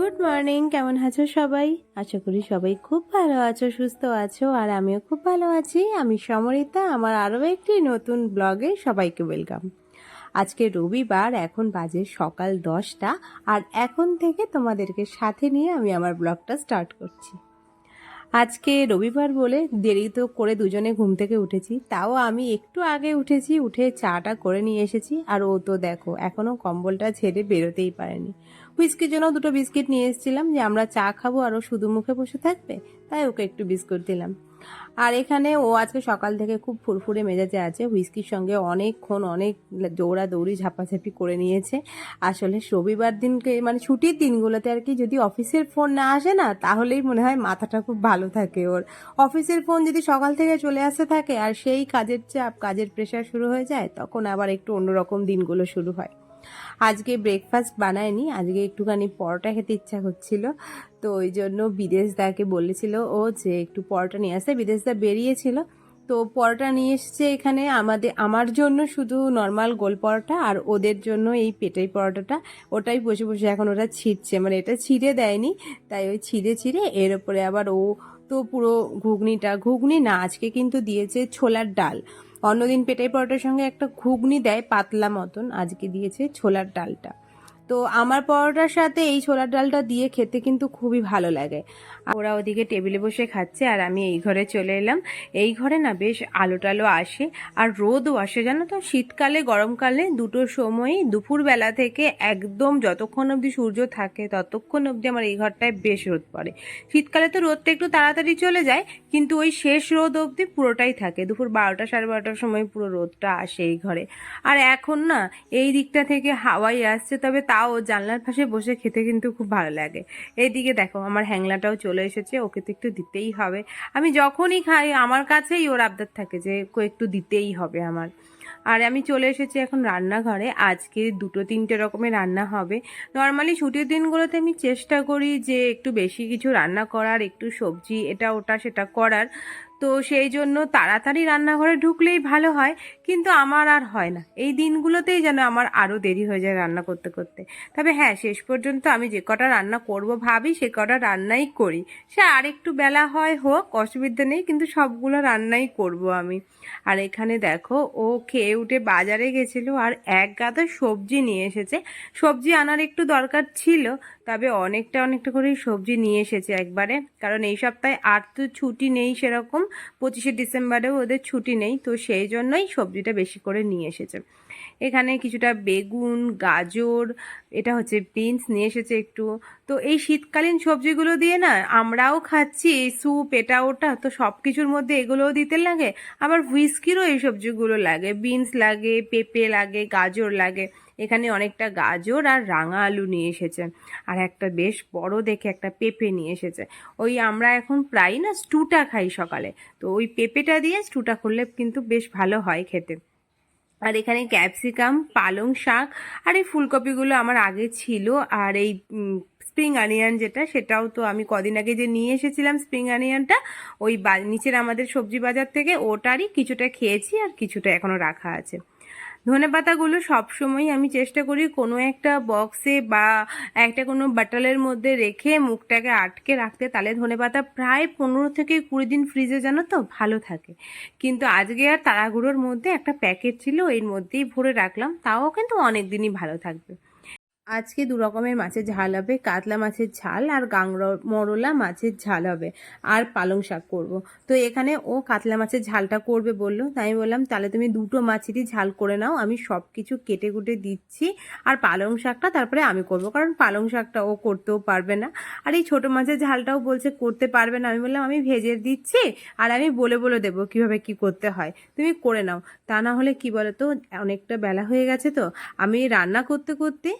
Good morning, কেমন আছো সবাই? আশা করি সবাই খুব ভালো আছো, সুস্থ আছো, আর আমিও খুব ভালো আছি। আমি সমরিতা, আমার আরও একটি নতুন ব্লগে সবাইকে ওয়েলকাম। আজকে রবিবার, এখন বাজে সকাল দশটা, আর এখন থেকে তোমাদেরকে সাথে নিয়ে আমি আমার ব্লগটা স্টার্ট করছি। আজকে রবিবার বলে দেরি তো করে দুজনে ঘুম থেকে উঠেছি, তাও আমি একটু আগে উঠেছি, উঠে চাটা করে নিয়ে এসেছি, আর ও তো দেখো, এখনও কম্বলটা ছেড়ে বেরোতেই পারেনি। হুইস্কির জন্য দুটো বিস্কিট নিয়ে এসেছিলাম যে আমরা চা খাব আরও শুধু মুখে বসে থাকবে, তাই ওকে একটু বিস্কুট দিলাম। আর এখানে ও আজকে সকাল থেকে খুব ফুরফুরে মেজাজে আছে, হুইস্কির সঙ্গে অনেকক্ষণ অনেক দৌড়া দৌড়ি ঝাপাঝাপি করে নিয়েছে। আসলে রবিবার দিনকে মানে ছুটির দিনগুলোতে আর কি যদি অফিসের ফোন না আসে না, তাহলেই মনে হয় মাথাটা খুব ভালো থাকে ওর। অফিসের ফোন যদি সকাল থেকে চলে আসতে থাকে আর সেই কাজের চাপ, কাজের প্রেশার শুরু হয়ে যায়, তখন আবার একটু অন্যরকম দিনগুলো শুরু হয়। আজকে ব্রেকফাস্ট বানায়নি, আজকে একটুখানি পরোটা খেতে ইচ্ছা হচ্ছিল তো ওই জন্য বিদেশদাকে বলেছিল ও যে একটু পরোটা নিয়ে আসতে। বিদেশদা বেরিয়েছিল, তো পরোটা নিয়ে এসছে এখানে আমাদের, আমার জন্য শুধু নর্মাল গোল পরোটা আর ওদের জন্য এই পেটাই পরোটাটা। ওটাই বসে বসে এখন ওরা ছিঁড়ছে মানে এটা ছিঁড়ে দেয়নি, তাই ওই ছিঁড়ে ছিঁড়ে এর ওপরে আবার ও তো পুরো ঘুগনিটা, ঘুগনি না, আজকে কিন্তু দিয়েছে ছোলার ডাল। অন্যদিন পেটাই পরোটার সঙ্গে একটা ঘুগনি দেয় পাতলা মতন, আজকে দিয়েছে ছোলার ডালটা। তো আমার পরোটার সাথে এই ছোলার ডালটা দিয়ে খেতে কিন্তু খুবই ভালো লাগে। ওরা ওদিকে টেবিলে বসে খাচ্ছে আর আমি এই ঘরে চলে এলাম। এই ঘরে না বেশ আলো টালো আসে আর রোদও আসে, জানো তো? শীতকালে, গরমকালে দুটোর সময়ই দুপুরবেলা থেকে একদম যতক্ষণ অবধি সূর্য থাকে ততক্ষণ অবধি আমার এই ঘরটায় বেশ রোদ পড়ে। শীতকালে তো রোদটা একটু তাড়াতাড়ি চলে যায়, কিন্তু ওই শেষ রোদ অবধি পুরোটাই থাকে। দুপুর বারোটা সাড়ে বারোটার সময় পুরো রোদটা আসে এই ঘরে। আর এখন না এই দিকটা থেকে হাওয়াই আসছে, তবে তাও জানলার পাশে বসে খেতে কিন্তু খুব ভালো লাগে। এইদিকে দেখো, আমার হ্যাংলাটাও চলে এসেছে, ওকে তো একটু দিতেই হবে। আমি যখনই খাই, আমার কাছেই ওর আবদার থাকে যে একটু দিতেই হবে আমার। আর আমি চলে এসেছি এখন রান্নাঘরে। আজকে দুটো তিনটে রকমের রান্না হবে। নর্মালি ছুটির দিনগুলোতে আমি চেষ্টা করি যে, একটু বেশি কিছু রান্না করার, একটু সবজি, এটা, ওটা, সেটা করার। তো সেই জন্য তাড়াতাড়ি রান্নাঘরে ঢুকলেই ভালো হয়, কিন্তু আমার আর হয় না। এই দিনগুলোতেই যেন আমার আরও দেরি হয়ে যায় রান্না করতে করতে। তবে হ্যাঁ শেষ পর্যন্ত আমি যে কটা রান্না করব ভাবি, সে কটা রান্নাই করি। সে আর একটু বেলা হয় হোক, অসুবিধা নেই, কিন্তু সবগুলো রান্নাই করব আমি। আর এখানে দেখো, ও খেয়ে উঠে বাজারে গেছিল, আর এক গাদা সবজি নিয়ে এসেছে। সবজি আনার একটু দরকার ছিল তবে অনেকটা অনেকটা করেই সবজি নিয়ে এসেছে একবারে। কারণ এই সপ্তাহে আর তো ছুটি নেই সেরকম। পঁচিশে ডিসেম্বরেও ওদের ছুটি নেই, তো সেই জন্যই সবজিটা বেশি করে নিয়ে এসেছে। এখানে কিছুটা বেগুন, গাজর, এটা হচ্ছে বিনস নিয়ে এসেছে একটু। তো এই শীতকালীন সবজিগুলো দিয়ে না, আমরাও খাচ্ছি, এই স্যুপ, এটা, ওটা, তো সব কিছুর মধ্যে এগুলোও দিতে লাগে। আবার হুইস্কিরও এই সবজিগুলো লাগে। বিনস লাগে, পেঁপে লাগে, গাজর লাগে। এখানে অনেকটা গাজর আর রাঙা আলু নিয়ে এসেছে। আর একটা বেশ বড় দেখে একটা পেঁপে নিয়ে এসেছে। ওই আমরা এখন প্রায় না স্টুটা খাই সকালে। তো ওই পেঁপেটা দিয়ে স্টুটা করলে কিন্তু বেশ ভালো হয় খেতে। আর এখানে ক্যাপসিকাম, পালং শাক আর এই ফুলকপিগুলো আমার আগে ছিল। আর এই স্প্রিং অনিয়ন যেটা, সেটাও তো আমি কদিন আগে যে নিয়ে এসেছিলাম স্প্রিং অনিয়নটা, ওই নিচের আমাদের সবজি বাজার থেকে ওটারই কিছুটা খেয়েছি আর কিছুটা এখনও রাখা আছে। ধনে পাতাগুলো সবসময় আমি চেষ্টা করি কোনো একটা বক্সে বা একটা কোনো বাটালের মধ্যে রেখে মুখটাকে আটকে রাখতে। তাহলে ধনে পাতা প্রায় পনেরো থেকে কুড়ি দিন ফ্রিজে যেন তো? ভালো থাকে। কিন্তু আজকে আর তাড়াগুড়োর মধ্যে একটা প্যাকেট ছিল, এর মধ্যেই ভরে রাখলাম। তাও কিন্তু অনেক দিনই ভালো থাকবে। আজকে দু রকমের মাছের ঝাল হবে। কাতলা মাছের ঝাল আর গাংর, মরলা মাছের ঝাল হবে। আর পালং শাক করব। তো এখানে ও কাতলা মাছের ঝালটা করবে বলল। তাই আমি বললাম, তাহলে তুমি দুটো মাছেরই ঝাল করে নাও। আমি সব কিছু কেটে কুটে দিচ্ছি। আর পালং শাকটা তারপরে আমি করব। কারণ পালং শাকটা ও করতেও পারবে না। আর এই ছোটো মাছের ঝালটাও বলছে করতে পারবে না। আমি বললাম, আমি ভেজে দিচ্ছি আর আমি বলে বলে দেবো কীভাবে কি করতে হয়। তুমি করে নাও। তা না হলে কি বলো তো অনেকটা বেলা হয়ে গেছে তো। আমি রান্না করতে করতে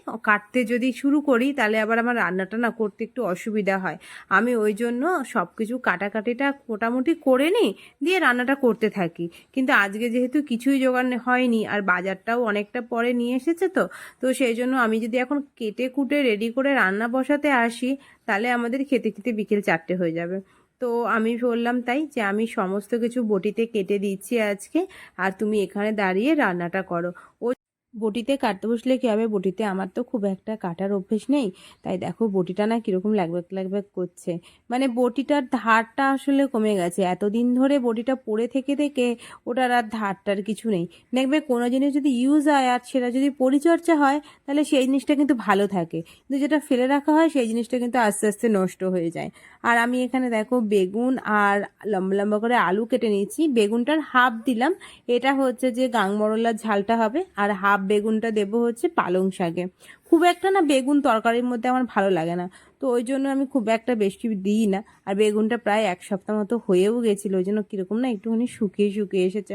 কাটতে যদি শুরু করি, তাহলে আবার আমার রান্নাটা না করতে একটু অসুবিধা হয়। আমি ওই জন্য সব কিছু কাটাকাটিটা মোটামুটি করে নিই, দিয়ে রান্নাটা করতে থাকি। কিন্তু আজকে যেহেতু কিছুই জোগান হয়নি, আর বাজারটাও অনেকটা পরে নিয়ে এসেছে তো তো সেই জন্য আমি যদি এখন কেটে কুটে রেডি করে রান্না বসাতে আসি, তাহলে আমাদের খেতে খেতে বিকেল চারটে হয়ে যাবে। তো আমি বললাম তাই যে, আমি সমস্ত কিছু বটিতে কেটে দিচ্ছি আজকে, আর তুমি এখানে দাঁড়িয়ে রান্নাটা করো। ও বটিতে কাটতে বসলে কী হবে? বটিতে আমার তো খুব একটা কাটার অভ্যেস নেই। তাই দেখো বটিটা না কীরকম লাগব্যাক লাগব্যাক করছে। মানে বটিটার ধারটা আসলে কমে গেছে। এতদিন ধরে বটিটা পড়ে থেকে থেকে ওটার আর ধারটার কিছু নেই। দেখবে কোনো জিনিস যদি ইউজ হয় আর সেটা যদি পরিচর্যা হয়, তাহলে সেই জিনিসটা কিন্তু ভালো থাকে। কিন্তু যেটা ফেলে রাখা হয়, সেই জিনিসটা কিন্তু আস্তে আস্তে নষ্ট হয়ে যায়। আর আমি এখানে দেখো বেগুন আর লম্বা লম্বা করে আলু কেটে নিয়েছি। বেগুনটার হাফ দিলাম। এটা হচ্ছে যে গাংমরলার ঝালটা হবে। আর হাফ বেগুনটা দেবো হচ্ছে পালং শাকে। খুব একটা না বেগুন তরকারির মধ্যে আমার ভালো লাগে না। তো ওই জন্য আমি খুব একটা বেশি দিই না। আর বেগুনটা প্রায় এক সপ্তাহ মতো হয়েও গেছিল, ওই জন্য কীরকম না একটুখানি শুকিয়ে শুকিয়ে এসেছে।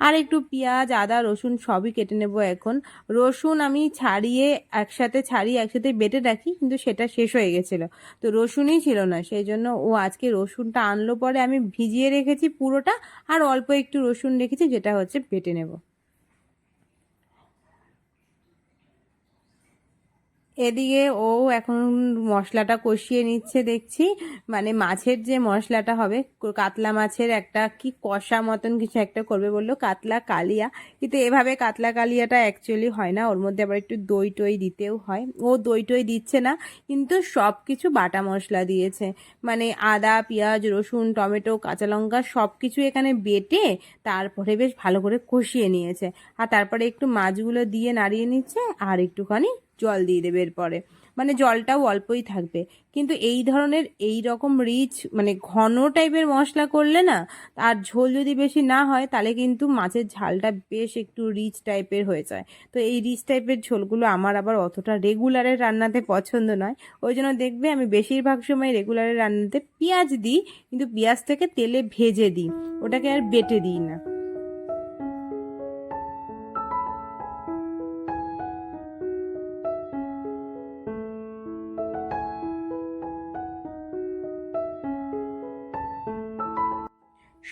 আর একটু পেঁয়াজ, আদা, রসুন সবই কেটে নেব এখন। রসুন আমি ছাড়িয়ে একসাথে ছাড়িয়ে একসাথে বেটে রাখি, কিন্তু সেটা শেষ হয়ে গেছিল। তো রসুনই ছিল না, সেই জন্য ও আজকে রসুনটা আনলো পরে আমি ভিজিয়ে রেখেছি পুরোটা, আর অল্প একটু রসুন রেখেছি, যেটা হচ্ছে বেটে নেব। এদিকে ও এখন মশলাটা কষিয়ে নিচ্ছে দেখছি। মানে মাছের যে মশলাটা হবে, কাতলা মাছের একটা কি কষা মতন কিছু একটা করবে বলল, কাতলা কালিয়া। কিন্তু এভাবে কাতলা কালিয়াটা অ্যাকচুয়ালি হয় না, ওর মধ্যে আবার একটু দই টই দিতেও হয়। ও দই টই দিচ্ছে না, কিন্তু সব কিছু বাটা মশলা দিয়েছে। মানে আদা, পেঁয়াজ, রসুন, টমেটো, কাঁচা লঙ্কা সব কিছু এখানে বেটে তারপরে বেশ ভালো করে কষিয়ে নিয়েছে। আর তারপরে একটু মাছগুলো দিয়ে নাড়িয়ে নিচ্ছে, আর একটুখানি জল দিয়ে দেবে এরপরে। মানে জলটাও অল্পই থাকবে। কিন্তু এই ধরনের এই রকম রিচ মানে ঘন টাইপের মশলা করলে না, আর ঝোল যদি বেশি না হয়, তাহলে কিন্তু মাছের ঝালটা বেশ একটু রিচ টাইপের হয়ে যায়। তো এই রিচ টাইপের ঝোলগুলো আমার আবার অতটা রেগুলারের রান্নাতে পছন্দ নয়। ওই জন্য দেখবে আমি বেশিরভাগ সময় রেগুলারের রান্নাতে পেঁয়াজ দিই, কিন্তু পেঁয়াজ থেকে তেলে ভেজে দিই। ওটাকে আর বেটে দিই না।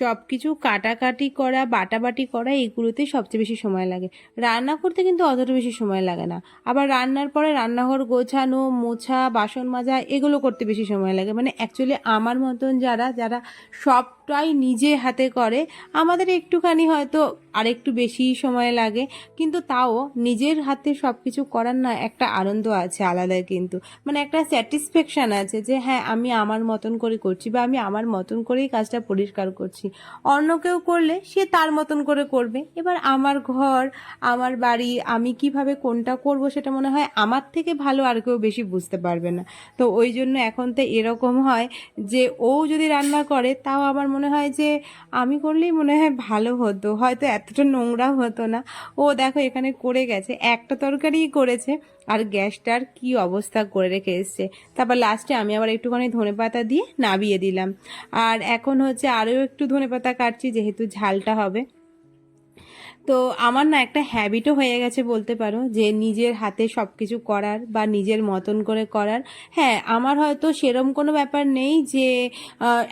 সব কিছু কাটাকাটি করা, বাটাবাটি করা, এগুলোতে সবচেয়ে বেশি সময় লাগে। রান্না করতে কিন্তু অতটা বেশি সময় লাগে না। আবার রান্নার পরে রান্নাঘর গোছানো, মোছা, বাসন মাজা, এগুলো করতে বেশি সময় লাগে। মানে অ্যাকচুয়ালি আমার মতন যারা যারা সবটাই নিজে হাতে করে। আমাদের একটুখানি হয়তো আরেকটু বেশি সময় লাগে, কিন্তু তাও নিজের হাতে সব কিছু করার না একটা আনন্দ আছে আলাদা কিন্তু। মানে একটা স্যাটিসফ্যাকশান আছে যে হ্যাঁ আমি আমার মতন করে করছি বা আমি আমার মতন করেই কাজটা পরিষ্কার করছি। অন্য কেউ করলে সে তার মতন করে করবে। এবার আমার ঘর, আমার বাড়ি, আমি কীভাবে কোনটা করব সেটা মনে হয় আমার থেকে ভালো আর কেউ বেশি বুঝতে পারবে না। তো ওই জন্য এখন তো এরকম হয় যে, ও যদি রান্না করে, তাও আমার মনে হয় যে আমি করলেই মনে হয় ভালো হতো। হয়তো এতটা নোংরা হতো না। ও দেখো এখানে করে গেছে। একটা তরকারিই করেছে। আর গ্যাসটার কি অবস্থা করে রেখে এসছে। তারপর লাস্টে আমি আবার একটুখানি ধনে পাতা দিয়ে নাবিয়ে দিলাম। আর এখন হচ্ছে আরও একটু ধনে পাতা কাটছি, যেহেতু ঝালটা হবে। তো আমার না একটা হ্যাবিটও হয়ে গেছে বলতে পারো যে নিজের হাতে সব কিছু করার বা নিজের মতন করে করার। হ্যাঁ আমার হয়তো সেরম কোনো ব্যাপার নেই যে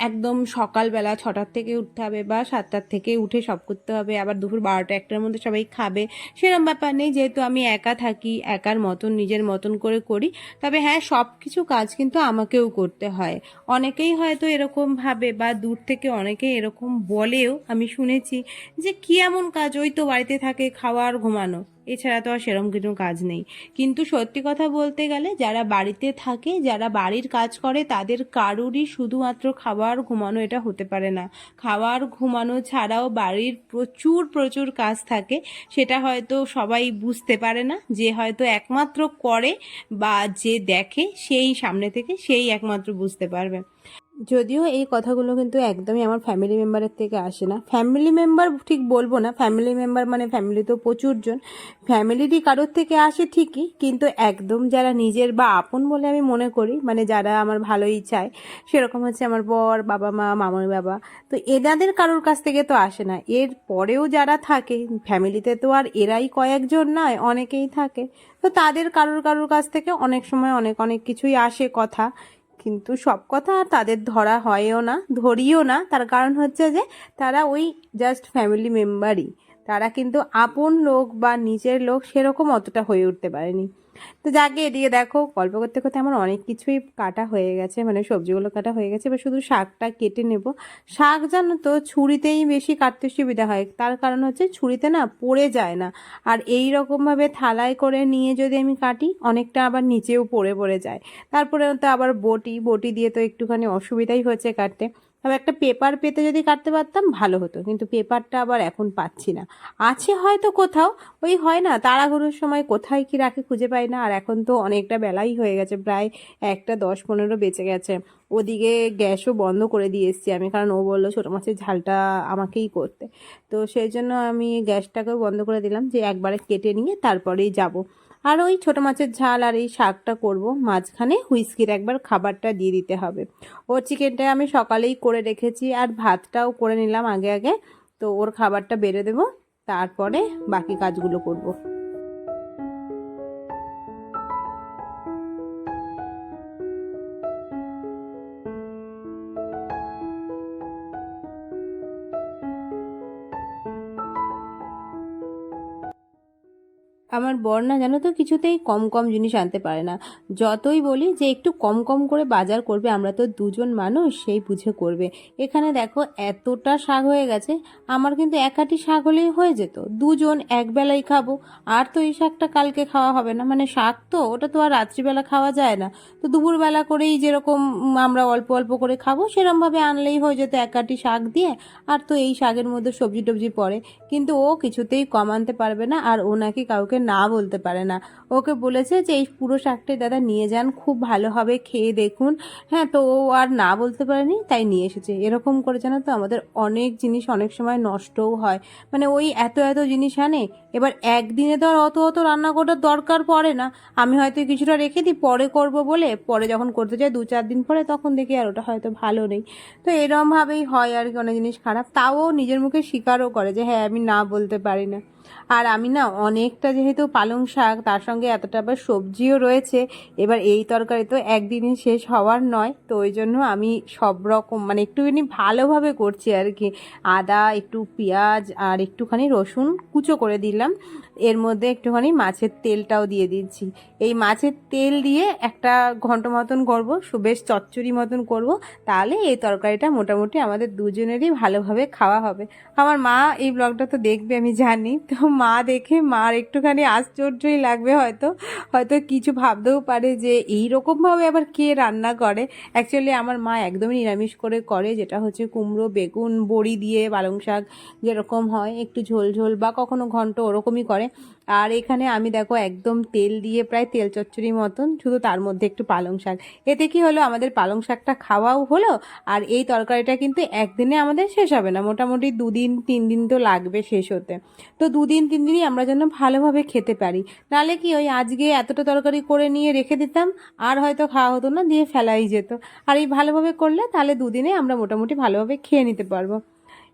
একদম সকালবেলা ছটার থেকে উঠতে হবে বা সাতটার থেকে উঠে সব করতে হবে, আবার দুপুর বারোটা একটার মধ্যে সবাই খাবে। সেরম ব্যাপার নেই, যেহেতু আমি একা থাকি, একার মতন, নিজের মতন করে করি। তবে হ্যাঁ সব কিছু কাজ কিন্তু আমাকেও করতে হয়। অনেকেই হয়তো এরকম ভাবে বা দূর থেকে অনেকেই এরকম বলেও আমি শুনেছি যে, কি এমন কাজ? ওই তো বাড়িতে থাকে খাওয়া আর ঘুমানো। এছাড়া তো আর সেরকম কিছু কাজ নেই। কিন্তু সত্যি কথা বলতে গেলে যারা বাড়িতে থাকে, যারা বাড়ির কাজ করে, তাদের কারুরই শুধুমাত্র খাবার ঘুমানো এটা হতে পারে না। খাবার ঘুমানো ছাড়াও বাড়ির প্রচুর প্রচুর কাজ থাকে। সেটা হয়তো সবাই বুঝতে পারে না যে হয়তো একমাত্র করে বা যে দেখে সেই সামনে থেকে সেই একমাত্র বুঝতে পারবে। যদিও এই কথাগুলো কিন্তু একদমই আমার ফ্যামিলি মেম্বারের থেকে আসে না। ফ্যামিলি মেম্বার ঠিক বলব না ফ্যামিলি মেম্বার মানে ফ্যামিলি তো প্রচুর জন ফ্যামিলিরই কারোর থেকে আসে ঠিকই, কিন্তু একদম যারা নিজের বা আপন বলে আমি মনে করি মানে যারা আমার ভালোই চায়, সেরকম হচ্ছে আমার বর, বাবা মা, মামার বাবা। তো এনাদের কারোর কাছ থেকে তো আসে না। এর পরেও যারা থাকে ফ্যামিলিতে তো আর এরাই কয়েকজন নয়, অনেকেই থাকে। তো তাদের কারোর কারোর কাছ থেকে অনেক সময় অনেক অনেক কিছুই আসে কথা। কিন্তু সব কথা তাদের ধরা হয়ও না, ধরিও না। তার কারণ হচ্ছে যে, তারা ওই জাস্ট ফ্যামিলি মেম্বারই তারা কিন্তু আপন লোক বা নিজের লোক সেরকম অতটা হয়ে উঠতে পারেনি। তো যাকে এদিকে দেখো, গল্প করতে করতে আমার অনেক কিছুই কাটা হয়ে গেছে মানে সবজিগুলো কাটা হয়ে গেছে, এবার শুধু শাকটা কেটে নেব। শাক জানো তো, ছুরিতেই বেশি কাটতে সুবিধা হয়, তার কারণ হচ্ছে ছুরিতে না পড়ে যায় না। আর এই রকমভাবে থালায় করে নিয়ে যদি আমি কাটি, অনেকটা আবার নিচেও পড়ে পড়ে যায়। তারপরে তো আবার বটি বটি দিয়ে তো একটুখানি অসুবিধাই হচ্ছে কাটতে। তবে একটা পেপার পেতে যদি কাটতে পারতাম, ভালো হতো। কিন্তু পেপারটা আবার এখন পাচ্ছি না। আছে হয়তো কোথাও, ওই হয় না, তাড়াহুড়োর সময় কোথায় কি রাখে খুঁজে পাই না। আর এখন তো অনেকটা বেলাই হয়ে গেছে, প্রায় একটা দশ পনেরো বেঁচে গেছে। ওদিকে গ্যাসও বন্ধ করে দিয়ে এসেছি আমি, কারণ ও বলল ছোটো মাছের ঝালটা আমাকেই করতে। তো সেই জন্য আমি গ্যাসটাকেও বন্ধ করে দিলাম যে একবারে কেটে নিয়ে তারপরেই যাব। আর ওই ছোটো মাছের ঝাল আর এই শাকটা করব। মাঝখানে হুইস্কির একবার খাবারটা দিয়ে দিতে হবে। ও চিকেনটা আমি সকালেই করে রেখেছি আর ভাতটাও করে নিলাম আগে আগে। তো ওর খাবারটা বেড়ে দেবো, তারপরে বাকি কাজগুলো করব। আমার বর না জানো তো কিছুতেই কম কম জিনিস আনতে পারে না। যতই বলি যে একটু কম কম করে বাজার করবে, আমরা তো দুজন মানুষ, সেই বুঝে করবে। এখানে দেখো এতটা শাক হয়ে গেছে, আমার কিন্তু একাটি শাক হলেই হয়ে যেত। দুজন একবেলাই খাব, আর তো এই শাকটা কালকে খাওয়া হবে না। মানে শাক তো, ওটা তো আর রাত্রিবেলা খাওয়া যায় না। তো দুপুরবেলা করেই যেরকম আমরা অল্প অল্প করে খাব, সেরমভাবে আনলেই হয়ে যেত একাটি শাক দিয়ে, আর তো এই শাকের মধ্যে সবজি টবজি পড়ে। কিন্তু ও কিছুতেই কম আনতে পারবে না, আর ও নাকি কাউকে না বলতে পারে না। ওকে বলেছে যে, এই পুরো শাকটাই দাদা নিয়ে যান, খুব ভালো হবে, খেয়ে দেখুন। হ্যাঁ তো ও আর না বলতে পারেনি, তাই নিয়ে এসেছে। এরকম করে জানো তো, আমাদের অনেক জিনিস অনেক সময় নষ্টও হয়। মানে ওই এত এত জিনিস আনে, এবার একদিনে তো আর অত অত রান্না করার দরকার পড়ে না। আমি হয়তো কিছুটা রেখে দিই, পরে করব বলে, পরে যখন করতে যাই, দু চার দিন পরে তখন দেখি আর ওটা হয়তো ভালো নেই। তো এরমভাবেই হয় আর কি, অনেক জিনিস খারাপ। তাও নিজের মুখে স্বীকারও করে যে হ্যাঁ আমি না বলতে পারি না। আর আমি না অনেকটা যেহেতু পালং শাক, তার সঙ্গে এতটা আবার সবজিও রয়েছে, এবার এই তরকারি তো একদিনে শেষ হওয়ার নয়, তো ওই জন্য আমি সব রকম মানে একটুখানি ভালোভাবে করছি আর কি। আদা, একটু পেঁয়াজ আর একটুখানি রসুন কুচো করে দিলাম। এর মধ্যে একটুখানি মাছের তেলটাও দিয়ে দিচ্ছি। এই মাছের তেল দিয়ে একটা ঘন্ট মতন করব বেশ চচ্চড়ি মতন করব, তাহলে এই তরকারিটা মোটামুটি আমাদের দুজনেরই ভালোভাবে খাওয়া হবে। আমার মা এই ব্লগটা তো দেখবে, আমি জানি। তো মা দেখে মার একটুখানি আশ্চর্যই লাগবে হয়তো। হয়তো কিছু ভাবতেও পারে যে এই রকমভাবে আবার কে রান্না করে। অ্যাকচুয়ালি আমার মা একদমই নিরামিষ করে করে, যেটা হচ্ছে কুমড়ো, বেগুন, বড়ি দিয়ে পালং শাক যেরকম হয়, একটু ঝোল ঝোল বা কখনো ঘন্ট ওরকমই করে। আর এখানে আমি দেখো একদম তেল দিয়ে প্রায় তেল চচ্চড়ির মতন, শুধু তার মধ্যে একটু পালং শাক। এতে কি হলো? আমাদের পালং শাকটা খাওয়াও হলো, আর এই তরকারিটা কিন্তু একদিনে আমাদের শেষ হবে না। মোটামুটি দুদিন, তিন দিন তো লাগবে শেষ হতে। তো দুদিন, তিন দিনই আমরা যেন ভালোভাবে খেতে পারি। নালে কি ওই আজকে এতটা তরকারি করে নিয়ে রেখে দিতাম, আর হয়তো খাওয়া হতো না, দিয়ে ফেলাই যেত। আর এই ভালোভাবে করলে তাহলে দুদিনে আমরা মোটামুটি ভালোভাবে খেয়ে নিতে পারব।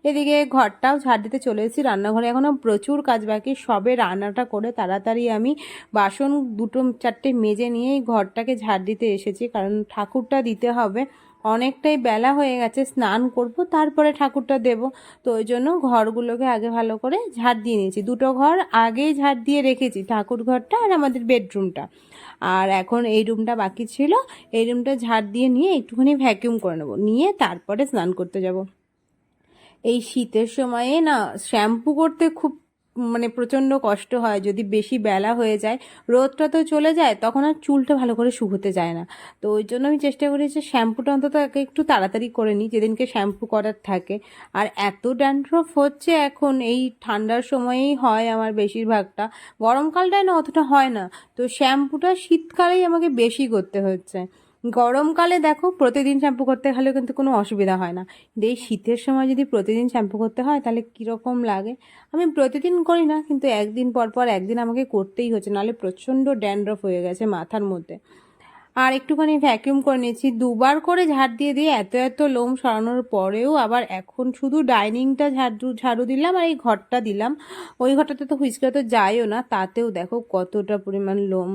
এদিকে ঘরটাও ঝাড় দিতে চলে এসেছি, রান্নাঘরে। এখনও প্রচুর কাজ বাকি, সবে রান্নাটা করে তাড়াতাড়ি আমি বাসন দুটো চারটে মেজে নিয়েই ঘরটাকে ঝাড় দিতে এসেছি, কারণ ঠাকুরটা দিতে হবে। অনেকটাই বেলা হয়ে গেছে, স্নান করব, তারপরে ঠাকুরটা দেব। তো ওই জন্য ঘরগুলোকে আগে ভালো করে ঝাড় দিয়ে নিয়েছি। দুটো ঘর আগেই ঝাড় দিয়ে রেখেছি, ঠাকুর ঘরটা আর আমাদের বেডরুমটা। আর এখন এই রুমটা বাকি ছিল, এই রুমটা ঝাড় দিয়ে নিয়ে একটুখানি ভ্যাকিউম করে নেব, নিয়ে তারপরে স্নান করতে যাব। এই শীতের সময়ে না শ্যাম্পু করতে খুব মানে প্রচণ্ড কষ্ট হয়। যদি বেশি বেলা হয়ে যায়, রোদটা তো চলে যায়, তখন আর চুলটা ভালো করে শুকোতে যায় না। তো ওই জন্য আমি চেষ্টা করি যে শ্যাম্পুটা অন্তত একটু তাড়াতাড়ি করে নিই, যেদিনকে শ্যাম্পু করার থাকে। আর এত ড্যান্ড্রফ হচ্ছে এখন, এই ঠান্ডার সময়েই হয় আমার বেশিরভাগটা। গরমকালটায় না অতটা হয় না। তো শ্যাম্পুটা শীতকালেই আমাকে বেশি করতে হচ্ছে। গরমকালে দেখো প্রতিদিন শ্যাম্পু করতে গেলেও কিন্তু কোনো অসুবিধা হয় না। কিন্তু এই শীতের সময় যদি প্রতিদিন শ্যাম্পু করতে হয়, তাহলে কীরকম লাগে? আমি প্রতিদিন করি না, কিন্তু একদিন পর পর একদিন আমাকে করতেই হচ্ছে, নাহলে প্রচণ্ড ড্যান্ড্রফ হয়ে গেছে মাথার মধ্যে। আর একটুখানি ভ্যাকিউম করে নিয়েছি। দুবার করে ঝাড় দিয়ে দিয়ে এত এত লোম সরানোর পরেও আবার এখন শুধু ডাইনিংটা ঝাড়ু ঝাড়ু দিলাম আর এই ঘরটা দিলাম। ওই ঘরটাতে তো হুইস্কা তো যায়ও না, তাতেও দেখো কতটা পরিমাণ লোম।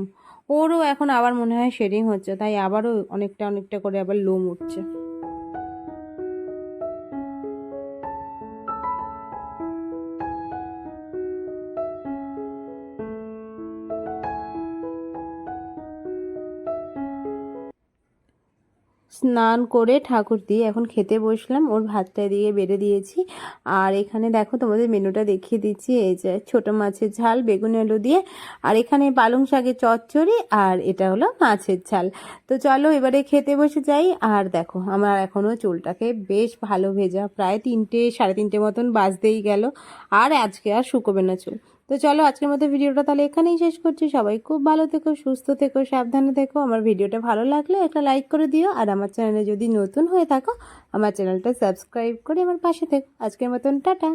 ওরও এখন আবার মনে হয় শেডিং হচ্ছে, তাই আবারও অনেকটা অনেকটা করে আবার লোম উঠছে। স্নান করে ঠাকুর দিয়ে এখন খেতে বসলাম। ওর ভাতটা দিয়ে বেড়ে দিয়েছি। আর এখানে দেখো তোমাদের মেনুটা দেখিয়ে দিচ্ছি। এই যে ছোট মাছের ঝাল, বেগুন আলু দিয়ে। আর এখানে পালং শাকের চচ্চড়ি আর এটা হলো মাছের ঝাল। তো চলো এবারে খেতে বসে যাই। আর দেখো আমার এখনও চুলটাকে বেশ ভালো ভেজা। প্রায় তিনটে, সাড়ে তিনটে মতন বাজতেই গেল। আর আজকে আর শুকোবে না চুল। তো চলো আজকের মতো ভিডিওটা তাহলে এখানেই শেষ করছি। সবাই খুব ভালো থেকো, সুস্থ থেকো, সাবধানে থেকো। আমার ভিডিওটা ভালো লাগলে একটা লাইক করে দিও। আর আমার চ্যানেলে যদি নতুন হয়ে থাকো, আমার চ্যানেলটা সাবস্ক্রাইব করে আমার পাশে থেকো। আজকের মতন, টাটা।